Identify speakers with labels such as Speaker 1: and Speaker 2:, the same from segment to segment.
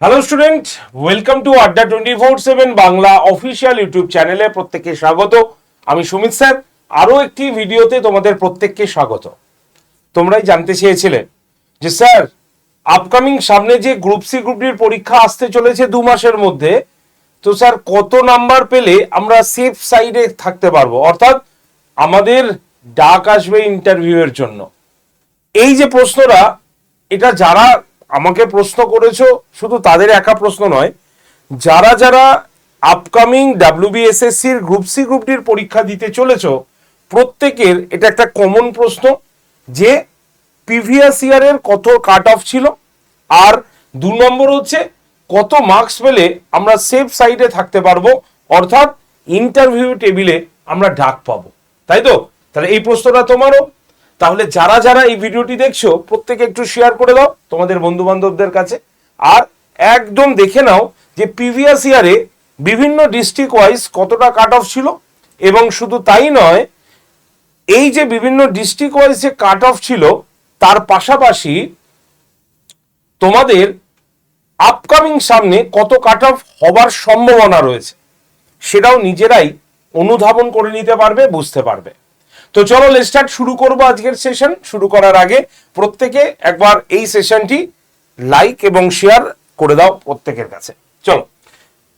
Speaker 1: Hello student welcome to Adda twenty four seven Bangla official YouTube চ্যানেলে প্রত্যেককে স্বাগত। আমি সুমিত স্যার। আরও একটি ভিডিওতে তোমাদের প্রত্যেককে স্বাগত। তোমরাই জানতে চেয়েছিলে যে, স্যার আপকামিং সামনে যে গ্রুপ সি গ্রুপ ডির পরীক্ষা আসতে চলেছে দু মাসের মধ্যে, তো স্যার, কত নাম্বার পেলে আমরা সেফ সাইডে থাকতে পারব? অর্থাৎ আমাদের ডাক আসবে ইন্টারভিউয়ের জন্য। এই যে প্রশ্নটা, এটা যারা আমাকে প্রশ্ন করেছ, শুধু তাদের একা প্রশ্ন নয়, যারা যারা আপকামিং ডাব্লিউবিএসএসসির গ্রুপ সি গ্রুপটির পরীক্ষা দিতে চলেছ, প্রত্যেকের এটা একটা কমন প্রশ্ন যে প্রিভিয়াস ইয়ারের কত কাট অফ ছিল, আর দু নম্বর হচ্ছে কত মার্কস পেলে আমরা সেফ সাইডে থাকতে পারব, অর্থাৎ ইন্টারভিউ টেবিলে আমরা ডাক পাবো। তাই তো? তাহলে এই প্রশ্নটা তোমারও। তাহলে যারা যারা এই ভিডিওটি দেখছ, প্রত্যেকে একটু শেয়ার করে দাও তোমাদের বন্ধু বান্ধবদের কাছে। আর একদম দেখে নাও যে প্রিভিয়াস ইয়ারে বিভিন্ন ডিস্ট্রিক্ট ওয়াইজ কতটা কাট অফ ছিল এবং শুধু তাই নয়, এই যে বিভিন্ন ডিস্ট্রিক্ট ওয়াইজ যে কাট অফ ছিল, তার পাশাপাশি তোমাদের আপকামিং সামনে কত কাট অফ হবার সম্ভাবনা রয়েছে, সেটাও নিজেরাই অনুধাবন করে নিতে পারবে, বুঝতে পারবে। তো চলো স্টার্ট শুরু করব আজকের সেশন শুরু করার আগে প্রত্যেকে একবার এই সেশনটি লাইক এবং শেয়ার করে দাও প্রত্যেকের কাছে। চলো।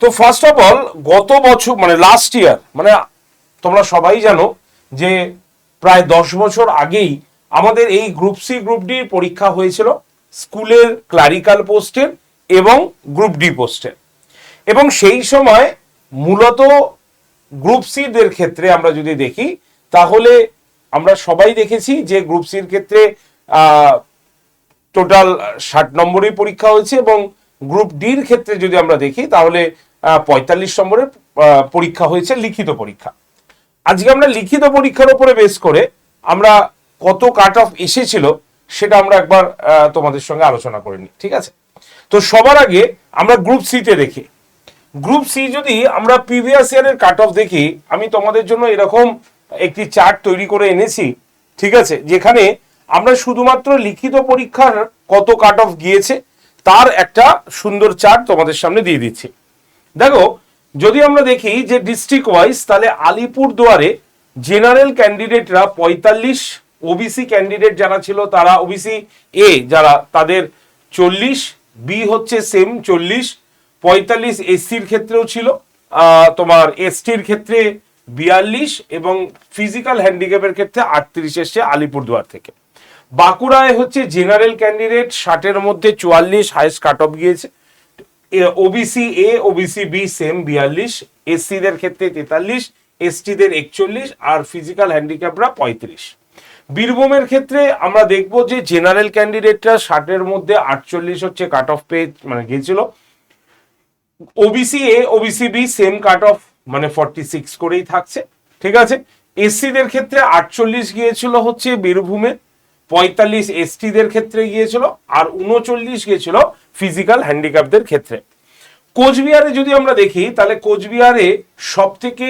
Speaker 1: তো ফার্স্ট অফ অল গত বছর মানে লাস্ট ইয়ার মানে তোমরা সবাই জানো যে প্রায় দশ বছর আগেই আমাদের এই গ্রুপ সি গ্রুপ ডি পরীক্ষা হয়েছিল স্কুলের ক্লারিক্যাল পোস্টের এবং গ্রুপ ডি পোস্টের এবং সেই সময় মূলত গ্রুপ সি দের ক্ষেত্রে আমরা যদি দেখি তাহলে আমরা সবাই দেখেছি যে গ্রুপ সির ক্ষেত্রে টোটাল ষাট নম্বরই পরীক্ষা হয়েছে এবং গ্রুপ ডির ক্ষেত্রে যদি আমরা দেখি, তাহলে পঁয়তাল্লিশ নম্বরের পরীক্ষা হয়েছে লিখিত পরীক্ষা। আজকে আমরা লিখিত পরীক্ষার উপরে বেস করে আমরা কত কাট অফ এসেছিল সেটা আমরা একবার তোমাদের সঙ্গে আলোচনা করে নিই, ঠিক আছে? তো সবার আগে আমরা গ্রুপ সিতে দেখি। গ্রুপ সি যদি আমরা প্রিভিয়াস ইয়ারের কাট অফ দেখি, আমি তোমাদের জন্য এরকম একটি চার্ট তৈরি করে এনেছি, ঠিক আছে? যেখানে আমরা শুধুমাত্র লিখিত পরীক্ষার কত কাট অফ গিয়েছে, তার একটা সুন্দর চার্ট তোমাদের সামনে দিয়ে দিচ্ছি। দেখো, যদি আমরা দেখি যে ডিস্ট্রিক্ট ওয়াইজ তাহলে আলিপুর দুয়ারে জেনারেল ক্যান্ডিডেটরা পঁয়তাল্লিশ ওবিসি ক্যান্ডিডেট যারা ছিল, তারা ওবিসি এ যারা, তাদের চল্লিশ বি হচ্ছে সেম চল্লিশ, পঁয়তাল্লিশ এসসির ক্ষেত্রেও ছিল তোমার এসটির ক্ষেত্রে বিয়াল্লিশ এবং ফিজিক্যাল হ্যান্ডিক্যাপের ক্ষেত্রে আটত্রিশ এসছে আলিপুরদুয়ার থেকে। বাঁকুড়ায় হচ্ছে জেনারেল ক্যান্ডিডেট ষাটের মধ্যে চুয়াল্লিশ হাইস্ট কাট অফ গিয়েছে। OBC A OBC B same বিয়াল্লিশ এসসিদের ক্ষেত্রে তেতাল্লিশ এসটিদের একচল্লিশ, আর ফিজিক্যাল হ্যান্ডিক্যাপরা পঁয়ত্রিশ। বীরভূমের ক্ষেত্রে আমরা দেখব যে জেনারেল ক্যান্ডিডেটরা ষাটের মধ্যে আটচল্লিশ হচ্ছে কাট অফ পে মানে গিয়েছিল। OBC A OBC B same cut off মানে ফর্টি সিক্স করেই থাকছে, ঠিক আছে? এসসিদের ক্ষেত্রে আটচল্লিশ গিয়েছিল হচ্ছে বীরভূমে, পঁয়তাল্লিশ এসটিদের ক্ষেত্রে গিয়েছিল, আর উনচল্লিশ গিয়েছিল ফিজিক্যাল হ্যান্ডিক্যাপদের ক্ষেত্রে। কোচবিহারে যদি আমরা দেখি, তাহলে কোচবিহারে সব থেকে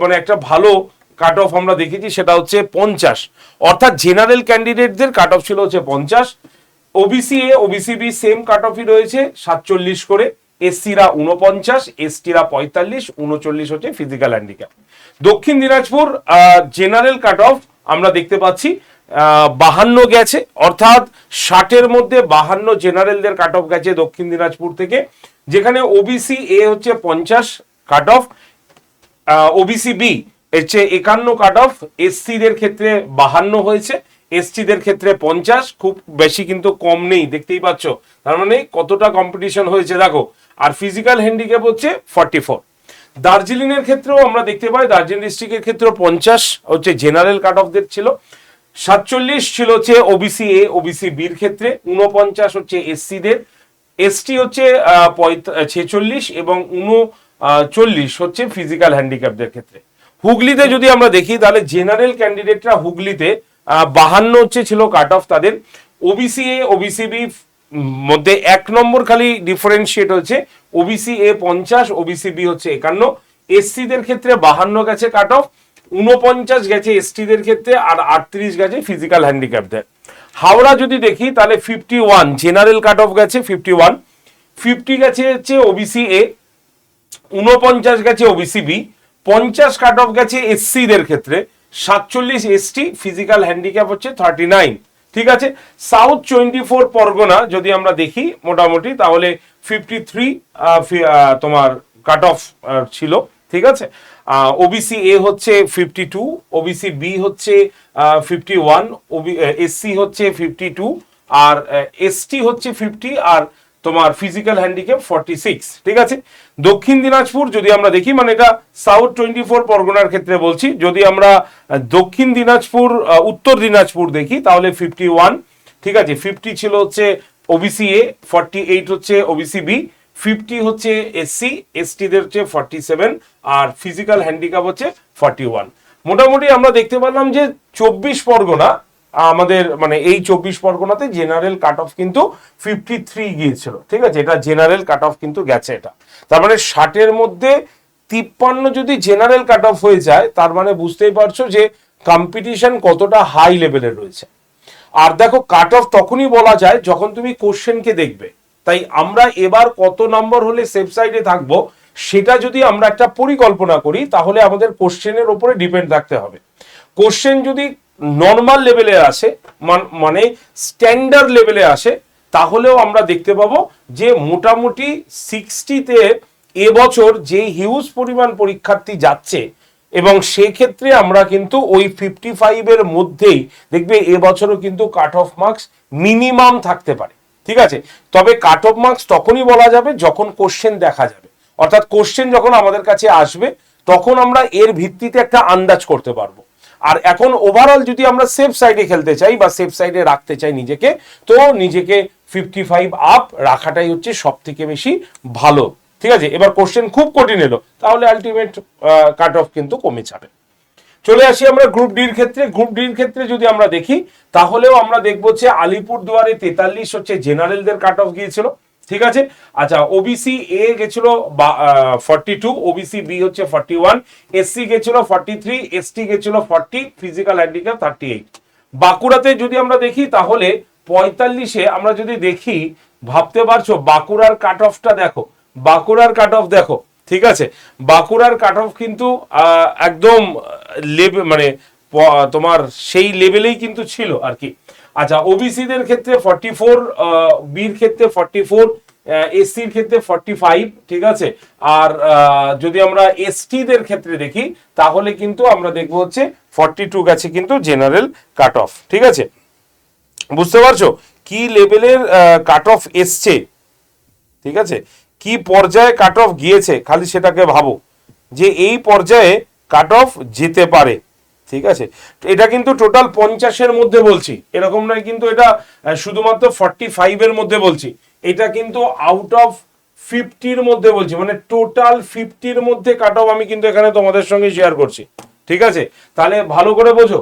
Speaker 1: মানে একটা ভালো কাট অফ আমরা দেখেছি, সেটা হচ্ছে পঞ্চাশ। অর্থাৎ জেনারেল ক্যান্ডিডেটদের কাট অফ ছিল হচ্ছে পঞ্চাশ। OBC A OBC B same cut অফই রয়েছে, সাতচল্লিশ করে। এসসিরা উনপঞ্চাশ এসটিরা পঁয়তাল্লিশ উনচল্লিশ হচ্ছে ফিজিক্যাল হ্যান্ডিক্যাপ দক্ষিণ দিনাজপুর জেনারেল কাট অফ আমরা দেখতে পাচ্ছি বাহান্ন গেছে, অর্থাৎ ষাটের মধ্যে বাহান্ন জেনারেলদের কাট অফ গেছে দক্ষিণ দিনাজপুর থেকে, যেখানে ওবিসি এ হচ্ছে পঞ্চাশ কাট অফ ওবিসি বি হচ্ছে একান্ন কাট অফ এসসিদের ক্ষেত্রে বাহান্ন হয়েছে এসটিদের ক্ষেত্রে পঞ্চাশ, খুব বেশি কিন্তু কম নেই, দেখতেই পাচ্ছ। তার মানে কতটা কম্পিটিশন হয়েছে, দেখো আর ফিজিক্যাল হ্যান্ডিক্যাপ হচ্ছে ফর্টি ফোর দার্জিলিংয়ের ক্ষেত্রেও আমরা দেখতে পাই, দার্জিলিং ডিস্ট্রিক্টের ক্ষেত্রেও পঞ্চাশ হচ্ছে জেনারেল কাট অফদের ছিল। সাতচল্লিশ ছিল হচ্ছে ওবিসি এ ওবিসি বির ক্ষেত্রে। উনপঞ্চাশ হচ্ছে এসসিদের এসটি হচ্ছে ছেচল্লিশ এবং উনচল্লিশ হচ্ছে ফিজিক্যাল হ্যান্ডিক্যাপদের ক্ষেত্রে। হুগলিতে যদি আমরা দেখি, তাহলে জেনারেল ক্যান্ডিডেটরা হুগলিতে বাহান্ন হচ্ছে ছিল কাট অফ তাদের ওবিসি এ ওবিসি বি মধ্যে এক নম্বর খালি ডিফারেন্সিয়েট হচ্ছে ওবিসি এ পঞ্চাশ ওবিসি বি হচ্ছে একান্ন এসসিদের ক্ষেত্রে বাহান্ন গেছে কাট অফ উনপঞ্চাশ গেছে এসটিদের ক্ষেত্রে আর আটত্রিশ গেছে ফিজিক্যাল হ্যান্ডিক্যাপদের হাওড়া যদি দেখি তাহলে fifty one general cut off গেছে ফিফটি ওয়ান ফিফটি গেছে হচ্ছে ওবিসি এ উনপঞ্চাশ গেছে ওবিসি বি পঞ্চাশ কাট অফ গেছে এসসি দের ক্ষেত্রে, সাতচল্লিশ এসটি ফিজিক্যাল হ্যান্ডিক্যাপ হচ্ছে থার্টি নাইন ঠিক আছে? সাউথ টোয়েন্টি ফোর পরগনা যদি আমরা দেখি মোটামুটি, তাহলে ফিফটি থ্রি তোমার কাট অফ ছিল, ঠিক আছে? ওবিসি এ হচ্ছে ফিফটি টু ওবিসি বি হচ্ছে ফিফটি ওয়ান এসসি হচ্ছে ফিফটি টু আর এসটি হচ্ছে ফিফটি আর তোমার ফিজিক্যাল হ্যান্ডিক্যাপ ফর্টি সিক্স ঠিক আছে? দক্ষিণ দিনাজপুর, যদি আমরা দেখি মানে এটা সাউথ টোয়েন্টি ফোর পরগনার ক্ষেত্রে বলছি, যদি আমরা দক্ষিণ দিনাজপুর উত্তর দিনাজপুর দেখি, তাহলে ফিফটি ওয়ান ঠিক আছে? ফিফটি ছিল হচ্ছে ওবিসি এ ফর্টি এইট হচ্ছে ওবিসি বি ফিফটি হচ্ছে এসসি এসটিদের হচ্ছে ফর্টি সেভেন আর ফিজিক্যাল হ্যান্ডিক্যাপ হচ্ছে ফর্টি ওয়ান মোটামুটি আমরা দেখতে পেলাম যে চব্বিশ পরগনা আমাদের মানে এই চব্বিশ পরগনাতে জেনারেল কাট অফ কিন্তু ফিফটি থ্রি গিয়েছিল, ঠিক আছে? এটা জেনারেল কাট অফ কিন্তু গেছে এটা। তার মানে ষাটের মধ্যে তিপ্পান্ন যদি জেনারেল কাট অফ হয়ে যায়, তার মানে বুঝতেই পারছ যে কম্পিটিশন কতটা হাই লেভেলের রয়েছে। আর দেখো কাট অফ তখনই বলা যায় যখন তুমি কোশ্চেনকে দেখবে। তাই আমরা এবার কত নম্বর হলে সেফ সাইডে থাকব, সেটা যদি আমরা একটা পরিকল্পনা করি, তাহলে আমাদের কোশ্চেনের ওপরে ডিপেন্ড থাকতে হবে। কোশ্চেন যদি নর্মাল লেভেলে আসে, মান- স্ট্যান্ডার্ড লেভেলে আসে, তাহলেও আমরা দেখতে পাবো যে মোটামুটি সিক্সটিতে এবছর যে হিউজ পরিমাণ পরীক্ষার্থী যাচ্ছে, এবং সেক্ষেত্রে আমরা কিন্তু ওই ফিফটি ফাইভের মধ্যেই দেখবে এবছরও কিন্তু কাট অফ মার্কস মিনিমাম থাকতে পারে, ঠিক আছে? তবে কাট অফ মার্কস তখনই বলা যাবে যখন কোশ্চেন দেখা যাবে। অর্থাৎ কোশ্চেন যখন আমাদের কাছে আসবে, তখন আমরা এর ভিত্তিতে একটা আন্দাজ করতে পারব। আর এখন ওভারঅল যদি আমরা সেফ সাইডে খেলতে চাই বা সেফ সাইডে রাখতে চাই নিজেকে, তো নিজেকে ফিফটি ফাইভ আপ রাখাটাই হচ্ছে সব থেকে বেশি ভালো। ঠিক আছে? এবার কোশ্চেন খুব কঠিন এলো, তাহলে আলটিমেট কাট অফ কিন্তু কমে যাবে। চলে আসি আমরা গ্রুপ ডির ক্ষেত্রে। গ্রুপ ডির ক্ষেত্রে যদি আমরা দেখি, তাহলেও আমরা দেখব যে আলিপুর দুয়ারে তেতাল্লিশ হচ্ছে জেনারেলদের কাট অফ গিয়েছিল। ঠিক আছে? আচ্ছা ওবিসি এ গেছিল ফর্টি টু ওবিসি বি হচ্ছে ফর্টি ওয়ান এসসি গেছিল ফর্টি থ্রি এসটি গেছিল forty physical handicap thirty eight বাঁকুড়াতে যদি আমরা দেখি, তাহলে পঁয়তাল্লিশে আমরা যদি দেখি, ভাবতে পারছ, বাঁকুড়ার কাট অফটা দেখো, বাঁকুড়ার কাট অফ দেখো, ঠিক আছে? বাঁকুড়ার কাট অফ কিন্তু একদম লেভেল মানে তোমার সেই লেভেলেই কিন্তু ছিল আর কি। আচ্ছা ওবিসিদের ক্ষেত্রে ফর্টি ফোর বির ক্ষেত্রে ফর্টি ফোর এসসির ক্ষেত্রে ফর্টি ফাইভ ঠিক আছে? আর যদি আমরা এসটিদের ক্ষেত্রে দেখি, তাহলে কিন্তু আমরা দেখব হচ্ছে ফর্টি টু গেছে কিন্তু জেনারেল কাট অফ ঠিক আছে? বুঝতে পারছ? কি লেভেলের কাট অফ এসছে? ঠিক আছে? কি পর্যায়ে কাট অফ গিয়েছে? খালি সেটাকে ভাবো যে এই পর্যায়ে কাট অফ যেতে পারে। ঠিক আছে? এটা কিন্তু টোটাল পঞ্চাশের মধ্যে বলছি। এরকম নয় কিন্তু এটা শুধুমাত্র ফর্টি ফাইভের মধ্যে বলছি। এটা কিন্তু আউট অফ ফিফটির মধ্যে বলছি। মানে টোটাল ফিফটির মধ্যে কাট অফ আমি কিন্তু এখানে তোমাদের সঙ্গে শেয়ার করছি। ঠিক আছে? তাহলে ভালো করে বোঝো।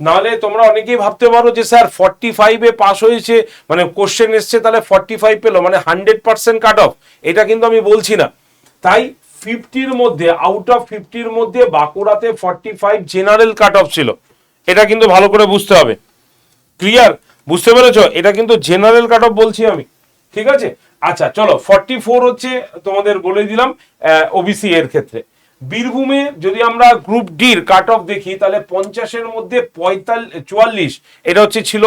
Speaker 1: নাহলে তোমরা অনেকেই ভাবতে পারো যে, স্যার ফর্টি ফাইভে পাস হয়েছে মানে কোশ্চেন এসছে, তাহলে ফর্টি ফাইভ পেল মানে হান্ড্রেড পার্সেন্ট কাট অফ এটা কিন্তু আমি বলছি না। তাই ফিফটির মধ্যে আউট অফ ফিফটির মধ্যে বাঁকুড়াতে forty five general cut off ছিল। এটা কিন্তু ভালো করে বুঝতে হবে। ক্লিয়ার বুঝতে পেরেছ? এটা কিন্তু জেনারেল কাট অফ বলছি আমি। ঠিক আছে? আচ্ছা চলো ফর্টি ফোর হচ্ছে তোমাদের বলে দিলাম ওবিসি এর ক্ষেত্রে। বীরভূমে যদি আমরা গ্রুপ ডির কাট অফ দেখি, তাহলে পঞ্চাশের মধ্যে পঁয়তাল্লিশ চুয়াল্লিশ, এটা হচ্ছে ছিল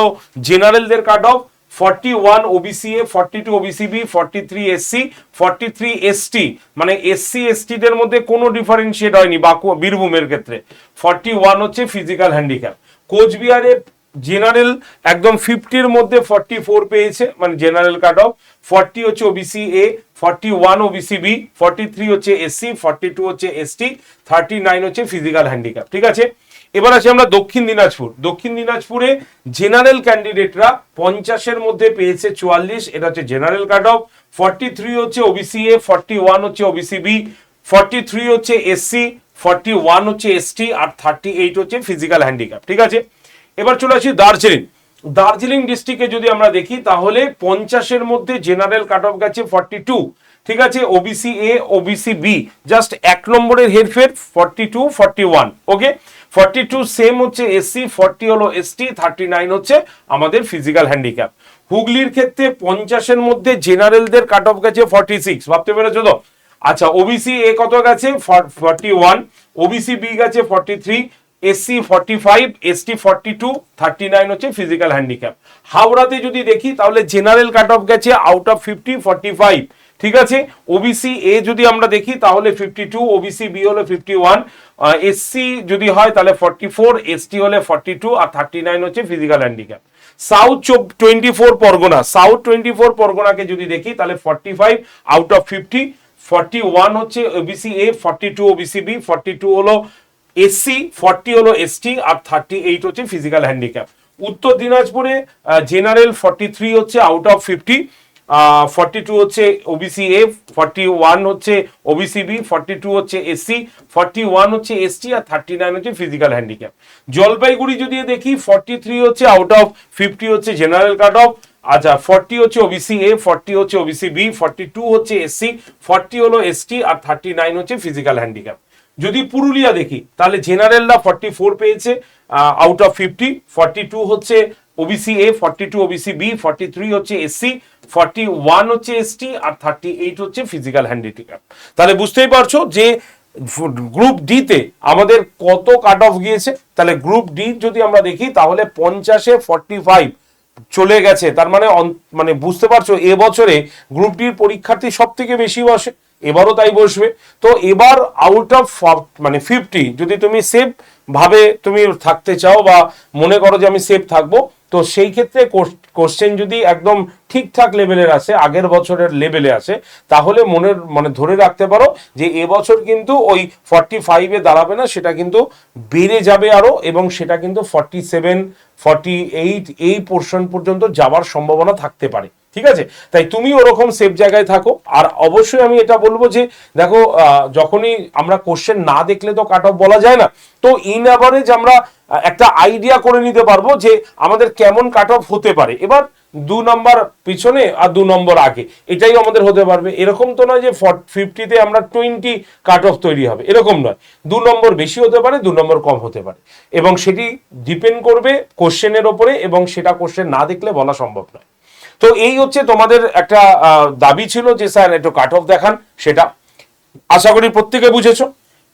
Speaker 1: জেনারেলদের cut off forty one OBC A forty two OBC B forty three SC forty three ST মানে এসসি এসটিদের মধ্যে কোনো ডিফারেন্সিয়েট হয়নি বাকু বীরভূমের ক্ষেত্রে। ফর্টি ওয়ান হচ্ছে ফিজিক্যাল হ্যান্ডিক্যাপ কোচবিহারে জেনারেল একদম ফিফটির মধ্যে ফর্টি ফোর পেয়েছে মানে জেনারেল কাট অফ ফর্টি হচ্ছে OBC A forty one OBC B forty three হচ্ছে এসসি ফর্টি টু হচ্ছে এসটি থার্টি নাইন হচ্ছে ফিজিক্যাল হ্যান্ডিক্যাপ ঠিক আছে? এবার আসি আমরা দক্ষিণ দিনাজপুর। দক্ষিণ দিনাজপুরে জেনারেল ক্যান্ডিডেটরা পঞ্চাশের মধ্যে পেয়েছে চুয়াল্লিশ, এটা হচ্ছে general cut off forty three হচ্ছে ওবিসি এ ফর্টি ওয়ান হচ্ছে ওবিসি বি ফর্টি থ্রি হচ্ছে এসসি ফর্টি ওয়ান হচ্ছে এসটি আর থার্টি এইট হচ্ছে ফিজিক্যাল হ্যান্ডিক্যাপ ঠিক আছে? এবার চলে আসি দার্জিলিং। দার্জিলিং ডিস্ট্রিক্টে যদি আমরা দেখি, তাহলে পঞ্চাশের মধ্যে জেনারেল কাট অফ গেছে ফর্টি টু ঠিক আছে? OBC A OBC B just এক নম্বরের হেরফের forty two forty one okay forty two same হচ্ছে এসসি ফর্টি হলো এসটি থার্টি নাইন হচ্ছে আমাদের ফিজিক্যাল হ্যান্ডিক্যাপ হুগলির ক্ষেত্রে পঞ্চাশের মধ্যে জেনারেলদের কাট অফ গেছে ফর্টি সিক্স ভাবতে পেরেছ তো? আচ্ছা ওবিসি এ কত গেছে? ফর্টি ওয়ান ওবিসি বি গেছে forty three SC forty five ST forty two thirty nine হচ্ছে ফিজিক্যাল হ্যান্ডিক্যাপ হাওড়াতে যদি দেখি, তাহলে জেনারেল কাট অফ গেছে out of fifty forty five ঠিক আছে? ওবিসি এ যদি আমরা দেখি, তাহলে ফিফটি টু ওবিসি বি হলে ফিফটি ওয়ান এসসি যদি হয়, তাহলে ফর্টি ফোর এসটি হলে ফর্টি টু আর থার্টি নাইন হচ্ছে physical handicap south twenty four Pargana south twenty four পরগনাকে যদি দেখি, তাহলে forty five out of fifty forty one হচ্ছে OBC A forty two OBC B forty two হলো SC forty হলো ST আর thirty eight হচ্ছে physical handicap উত্তর দিনাজপুরে জেনারেল ফর্টি থ্রি হচ্ছে out of fifty forty two হচ্ছে ওবিসি এ ফর্টি ওয়ান হচ্ছে ওবিসি বি ফর্টি টু হচ্ছে এসসি ফর্টি ওয়ান হচ্ছে এসটি আর থার্টি নাইন হচ্ছে ফিজিক্যাল হ্যান্ডিক্যাপ জলপাইগুড়ি যদি দেখি ফর্টি থ্রি হচ্ছে আউট অফ ফিফটি হচ্ছে জেনারেল কাট অফ আচ্ছা ফর্টি হচ্ছে ওবিসি এ ফর্টি হচ্ছে ওবিসি বি ফর্টি টু হচ্ছে এসসি ফর্টি হলো এসটি আর থার্টি নাইন হচ্ছে ফিজিক্যাল হ্যান্ডিক্যাপ যদি পুরুলিয়া দেখি, তাহলে জেনারেলরা ফর্টি ফোর পেয়েছে out of fifty forty two হচ্ছে OBC A forty two OBC B forty three হচ্ছে এসসি ফর্টি ওয়ান হচ্ছে এসটি আর থার্টি এইট হচ্ছে ফিজিক্যাল হ্যান্ডিক্যাপ তাহলে বুঝতেই পারছ যে গ্রুপ ডিতে আমাদের কত কাট অফ গিয়েছে? তাহলে গ্রুপ ডি যদি আমরা দেখি, তাহলে পঞ্চাশে ফর্টি ফাইভ চলে গেছে। তার মানে মানে বুঝতে পারছ এবছরে গ্রুপ ডির পরীক্ষার্থী সব থেকে বেশি বসে, এবারও তাই বসবে। তো এবার আউট অফ মানে ফিফটি যদি তুমি সেফ ভাবে তুমি থাকতে চাও বা মনে করো যে আমি সেফ থাকব তো সেই ক্ষেত্রে কোশ্চেন যদি একদম ঠিকঠাক লেভেলের আসে, আগের বছরের লেভেলে আসে, তাহলে মনের মানে ধরে রাখতে পারো যে এবছর কিন্তু ওই ফর্টি ফাইভে দাঁড়াবে না, সেটা কিন্তু বেড়ে যাবে আরও এবং সেটা কিন্তু ফর্টি সেভেন ফর্টি এইট এই পোর্শন পর্যন্ত যাওয়ার সম্ভাবনা থাকতে পারে। ঠিক আছে? তাই তুমি ওরকম সেফ জায়গায় থাকো। আর অবশ্যই আমি এটা বলব যে, দেখো যখনই আমরা কোশ্চেন না দেখলে তো কাট অফ বলা যায় না। তো ইন অ্যাভারেজ আমরা একটা আইডিয়া করে নিতে পারব যে আমাদের কেমন কাট অফ হতে পারে। এবার দু নম্বর পিছনে আর দু নম্বর আগে, এটাই আমাদের হতে পারবে। এরকম তো নয় যে ফিফটিতে আমরা টোয়েন্টি কাট অফ তৈরি হবে, এরকম নয়। দু নম্বর বেশি হতে পারে, দু নম্বর কম হতে পারে। এবং সেটি ডিপেন্ড করবে কোশ্চেনের ওপরে এবং সেটা কোশ্চেন না দেখলে বলা সম্ভব নয়। তো এই হচ্ছে তোমাদের একটা দাবি ছিল যে, স্যার, একটু কাট অফ দেখান সেটা। আশা করি প্রত্যেকে বুঝেছ।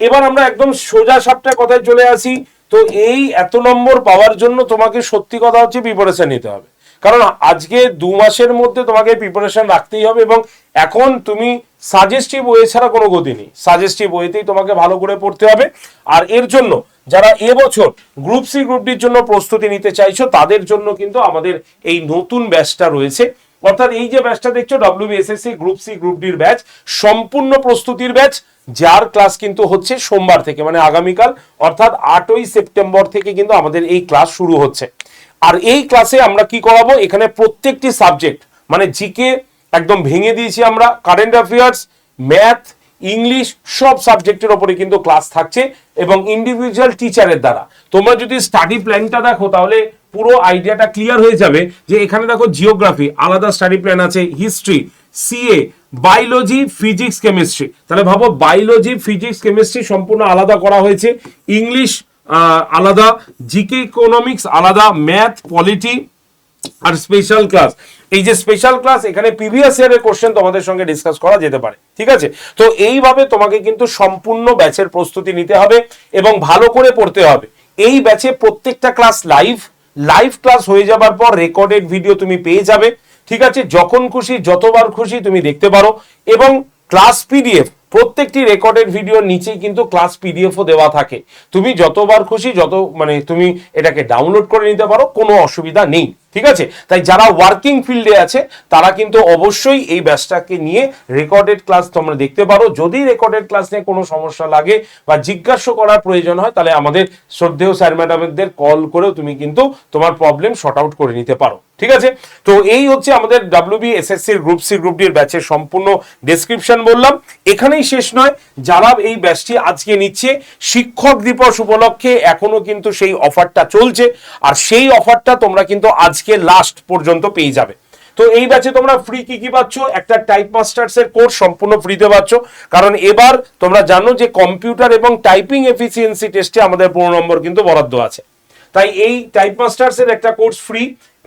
Speaker 1: এবার আমরা একদম সোজা সাপটা কথায় চলে আসি। তো এই এত নম্বর পাওয়ার জন্য তোমাকে সত্যি কথা হচ্ছে প্রিপারেশন নিতে হবে। কারণ আজকে দু মাসের মধ্যে তোমাকে প্রিপারেশন রাখতেই হবে এবং এখন তুমি সাজেস্টিভ ওয়ে ছাড়া কোনো গতি নেই। সাজেস্টিভ ওয়েতেই তোমাকে ভালো করে পড়তে হবে। আর এর জন্য যারা এবছর গ্রুপ সি গ্রুপ ডির জন্য প্রস্তুতি নিতে চাইছো, তাদের জন্য কিন্তু আমাদের এই নতুন ব্যাচটা রয়েছে। অর্থাৎ এই যে ব্যাচটা দেখছ ডব্লিউবিএসএসসি গ্রুপ সি গ্রুপ ডির ব্যাচ সম্পূর্ণ প্রস্তুতির ব্যাচ যার ক্লাস কিন্তু হচ্ছে সোমবার থেকে মানে আগামীকাল, অর্থাৎ আটই সেপ্টেম্বর থেকে কিন্তু আমাদের এই ক্লাস শুরু হচ্ছে। আর এই ক্লাসে আমরা কি করাবো? এখানে প্রত্যেকটি সাবজেক্ট মানে জিকে একদম ভেঙে দিয়েছি আমরা কারেন্ট অ্যাফেয়ার্স ম্যাথ ইংলিশ সব সাবজেক্টের ওপরে কিন্তু ক্লাস থাকছে এবং ইন্ডিভিজুয়াল টিচারের দ্বারা। তোমরা যদি স্টাডি প্ল্যানটা দেখো, তাহলে পুরো আইডিয়াটা ক্লিয়ার হয়ে যাবে যে এখানে দেখো জিওগ্রাফি আলাদা স্টাডি প্ল্যান আছে history CA biology physics chemistry তাহলে ভাবো বায়োলজি ফিজিক্স কেমিস্ট্রি সম্পূর্ণ আলাদা করা হয়েছে। ইংলিশ আলাদা। জিকে ইকোনমিক্স আলাদা। ম্যাথ পলিটি আর স্পেশাল ক্লাস এই যে স্পেশাল ক্লাস এখানে প্রিভিয়াস ইয়ারের কোশ্চেন তোমাদের সঙ্গে ডিসকাস করা যেতে পারে। ঠিক আছে? তো এইভাবে তোমাকে কিন্তু সম্পূর্ণ ব্যাচের প্রস্তুতি নিতে হবে এবং ভালো করে পড়তে হবে। এই ব্যাচে প্রত্যেকটা ক্লাস লাইভ লাইভ ক্লাস হয়ে যাবার পর রেকর্ডেড ভিডিও তুমি পেয়ে যাবে। ঠিক আছে, যখন খুশি, যতবার খুশি তুমি দেখতে পারো। এবং ক্লাস পিডিএফ, প্রত্যেকটি রেকর্ডের ভিডিওর নিচেই কিন্তু ক্লাস পিডিএফও দেওয়া থাকে। তুমি যতবার খুশি, যত মানে তুমি এটাকে ডাউনলোড করে নিতে পারো, কোনো অসুবিধা নেই। ঠিক আছে? তাই যারা ওয়ার্কিং ফিল্ডে আছে, তারা কিন্তু অবশ্যই এই ব্যাচটাকে নিয়ে রেকর্ডেড ক্লাস তোমরা দেখতে পারো। যদি রেকর্ডেড ক্লাস নিয়ে কোনো সমস্যা লাগে বা জিজ্ঞাসা করার প্রয়োজন হয়, তাহলে আমাদের শ্রদ্ধেয় স্যার ম্যাডামদের কল করেও তুমি কিন্তু তোমার প্রবলেম শর্ট আউট করে নিতে পারো। ঠিক আছে? তো এই হচ্ছে আমাদের ডাব্লিউবি এসএসসির গ্রুপ সি গ্রুপ ডির ব্যাচের সম্পূর্ণ ডেসক্রিপশন বললাম। এখানেই শেষ নয়। যারা এই ব্যাচটি আজকে নিচ্ছে, শিক্ষক দিবস উপলক্ষে এখনও কিন্তু সেই অফারটা চলছে। আর সেই অফারটা তোমরা কিন্তু আজকে লাস্ট পর্যন্ত পেয়ে যাবে। তো এই ব্যাচে তোমরা ফ্রি কি কি পাচ্ছ? একটা টাইপ মাস্টার্স এর কোর্স সম্পূর্ণ ফ্রিতে পাচ্ছ। কারণ এবার তোমরা জানো যে কম্পিউটার এবং টাইপিং এফিসিয়েন্সি টেস্টে আমাদের পনেরো নম্বর কিন্তু বরাদ্দ আছে। তাই এই টাইপ মাস্টার্স এর একটা কোর্স ফ্রি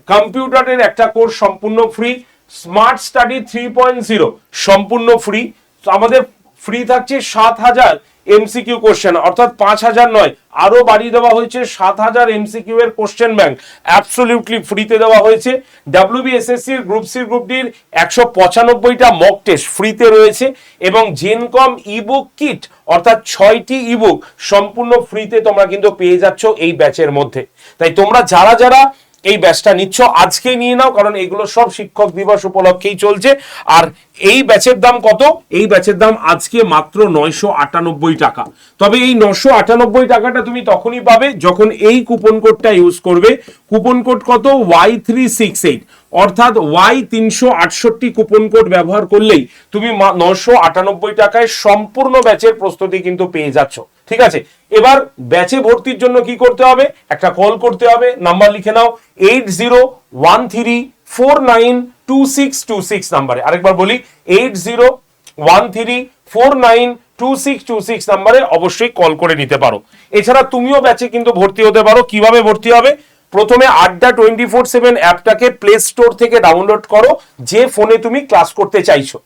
Speaker 1: কম্পিউটারের একটা কোর্স সম্পূর্ণ free smart study three point zero সম্পূর্ণ ফ্রি আমাদের ফ্রি থাকছে সাত হাজার এমসিকিউ কোশ্চেন অর্থাৎ পাঁচ হাজার নয় আরও বাড়িয়ে দেওয়া হয়েছে সাত হাজার এমসিকিউ এর কোশ্চেন ব্যাংক অ্যাবসলিউটলি ফ্রিতে দেওয়া হয়েছে। ডাব্লিউবিএসএসসি গ্রুপ সি গ্রুপ ডির একশো পঁচানব্বইটা মক টেস্ট ফ্রিতে রয়েছে এবং জেনকম ইবুক কিট অর্থাৎ ছয়টি ইবুক সম্পূর্ণ ফ্রিতে তোমরা কিন্তু পেয়ে যাচ্ছ এই ব্যাচের মধ্যে। তাই তোমরা যারা যারা এই ব্যাচটা নিচ্ছ। আজকে নিয়ে নাও, কারণ এগুলো সব শিক্ষক দিবস উপলক্ষেই চলছে। আর এই ব্যাচের দাম কত? এই ব্যাচের দাম আজকে মাত্র নয়শো আটানব্বই টাকা। তবে এই নশো আটানব্বই টাকাটা তুমি তখনই পাবে যখন এই কুপন কোডটা ইউজ করবে। কুপন কোড কত? ওয়াই থ্রি সিক্স এইট অর্থাৎ ওয়াই তিনশো আটষট্টি কুপন কোড ব্যবহার করলেই তুমি নশো আটানব্বই টাকায় সম্পূর্ণ ব্যাচের প্রস্তুতি কিন্তু পেয়ে যাচ্ছ। ঠিক আছে? এবার ব্যাচে ভর্তির জন্য কি করতে হবে? একটা কল করতে হবে। নাম্বার লিখে নাও। Eight zero one three four nine two six two six নাম্বারে আরেকবার বলি eight zero one three four nine two six two six নাম্বারে অবশ্যই কল করে নিতে পারো। এছাড়া তুমিও ব্যাচে কিন্তু ভর্তি হতে পারো। কীভাবে ভর্তি হবে? প্রথমে আড্ডা টোয়েন্টি ফোর সেভেন অ্যাপটাকে প্লে স্টোর থেকে ডাউনলোড করো। যে ফোনে তুমি ক্লাস করতে চাইছো।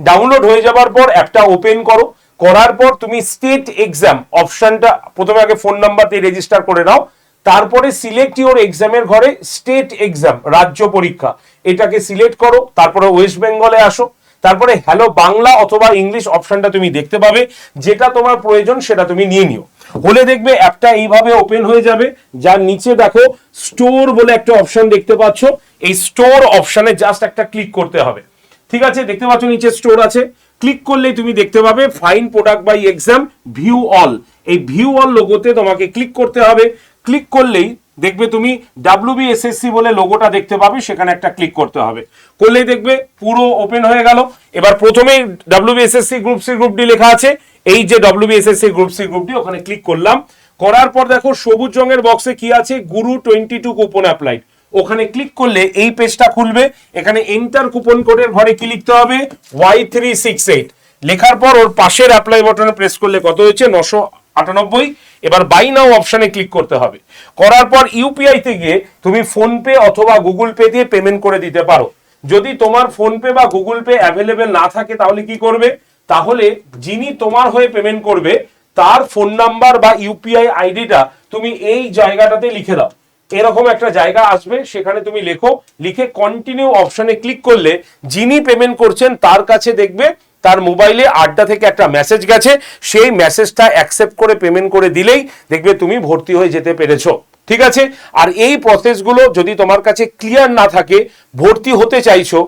Speaker 1: ডাউনলোড হয়ে যাবার পর অ্যাপটা ওপেন করো। করার পর তুমি স্টেট এক্সাম অপশনটা প্রথমে আগে ফোন নাম্বার দিয়ে রেজিস্টার করে নাও, তারপরে সিলেক্ট ইউর এক্সামের ঘরে স্টেট এক্সাম রাজ্য পরীক্ষা। এটাকে সিলেক্ট করো, তারপরে ওয়েস্ট বেঙ্গলে আসো, তারপরে হ্যালো বাংলা অথবা ইংলিশ অপশনটা তুমি দেখতে পাবে, যেটা তোমার প্রয়োজন সেটা তুমি নিয়ে নিও। হলে দেখবে অ্যাপটা এইভাবে ওপেন হয়ে যাবে, যার নিচে দেখো স্টোর বলে একটা অপশন দেখতে পাচ্ছ, এই স্টোর অপশনে জাস্ট একটা ক্লিক করতে হবে। ঠিক আছে, দেখতে পাচ্ছ নিচে স্টোর আছে ক্লিক করলেই তুমি দেখতে পাবে find product by exam view all এই ভিউ অল লোগোতে তোমাকে ক্লিক করতে হবে। ক্লিক করলেই দেখবে তুমি ডাব্লিউবিএসএসসি বলে লোগোটা দেখতে পাবে, সেখানে একটা ক্লিক করতে হবে। করলেই দেখবে পুরো ওপেন হয়ে গেল। এবার প্রথমেই WBSSC group C group D লেখা আছে। এই যে WBSSC group C group D ওখানে ক্লিক করলাম। করার পর দেখো সবুজ রঙের বক্সে কি আছে? Guru twenty two coupon applied ওখানে ক্লিক করলে এই পেজটা খুলবে। এখানে এন্টার কুপন কোডের ঘরে কি লিখতে হবে? ওয়াই থ্রি সিক্স এইট লেখার পর ওর পাশের অ্যাপ্লাই বাটনে প্রেস করলে কত হয়েছে? নশো আটানব্বই। এবার বাই নাও অপশানে ক্লিক করতে হবে। করার পর ইউপিআই গিয়ে তুমি ফোন পে অথবা গুগল পে দিয়ে পেমেন্ট করে দিতে পারো। যদি তোমার ফোন পে বা গুগল পে অ্যাভেলেবেল না থাকে, তাহলে কি করবে? তাহলে যিনি তোমার হয়ে পেমেন্ট করবে, তার ফোন নাম্বার বা ইউপিআই আইডিটা তুমি এই জায়গাটাতে লিখে দাও। এরকম একটা জায়গা আসবে, সেখানে তুমি লেখো, লিখে কন্টিনিউ অপশনে ক্লিক করলে যিনি পেমেন্ট করছেন তার কাছে দেখবে তার মোবাইলে আড্ডা থেকে একটা মেসেজ গেছে, সেই মেসেজটা অ্যাকসেপ্ট করে পেমেন্ট করে দিলেই দেখবে তুমি ভর্তি হয়ে যেতে পেরেছ। ঠিক আছে? আর এই প্রসেসগুলো যদি তোমার কাছে ক্লিয়ার না থাকে, ভর্তি হতে চাইছো,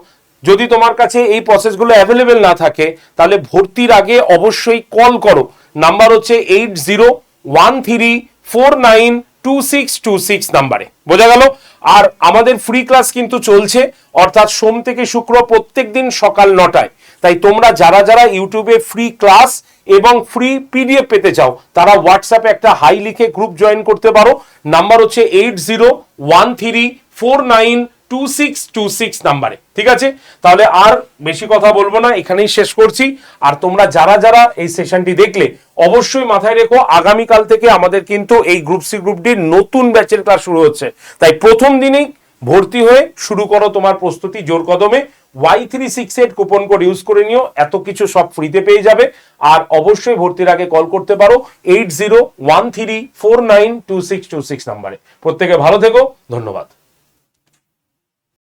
Speaker 1: যদি তোমার কাছে এই প্রসেসগুলো অ্যাভেলেবেল না থাকে, তাহলে ভর্তির আগে অবশ্যই কল করো। নাম্বার হচ্ছে eight zero one three four nine two six two six নাম্বারে। বোঝা গেল? আর আমাদের ফ্রি ক্লাস কিন্তু চলছে, অর্থাৎ সোম থেকে শুক্র প্রত্যেক দিন সকাল নটায়। তাই তোমরা যারা যারা ইউটিউবে ফ্রি ক্লাস এবং ফ্রি পিডিএফ পেতে চাও, তারা হোয়াটসঅ্যাপে একটা হাই লিখে গ্রুপ জয়েন করতে পারো। নাম্বার হচ্ছে eight zero one three four nine two six two six নাম্বারে, ঠিক আছে? তাহলে আর বেশি কথা বলব না, এখানেই শেষ করছি। আর তোমরা যারা যারা এই সেশনটি দেখলে, অবশ্যই মাথায় রেখো, আগামীকাল থেকে আমাদের কিন্তু এই গ্রুপ সি গ্রুপ ডির নতুন ব্যাচের ক্লাস শুরু হচ্ছে। তাই প্রথম দিনেই ভর্তি হয়ে শুরু করো তোমার প্রস্তুতি জোর কদমে। Y three six eight coupon code use করে নিও, এত কিছু সব ফ্রিতে পেয়ে যাবে। আর অবশ্যই ভর্তির আগে কল করতে পারো eight zero one three four nine two six two six নাম্বারে। প্রত্যেকে ভালো থেকো, ধন্যবাদ।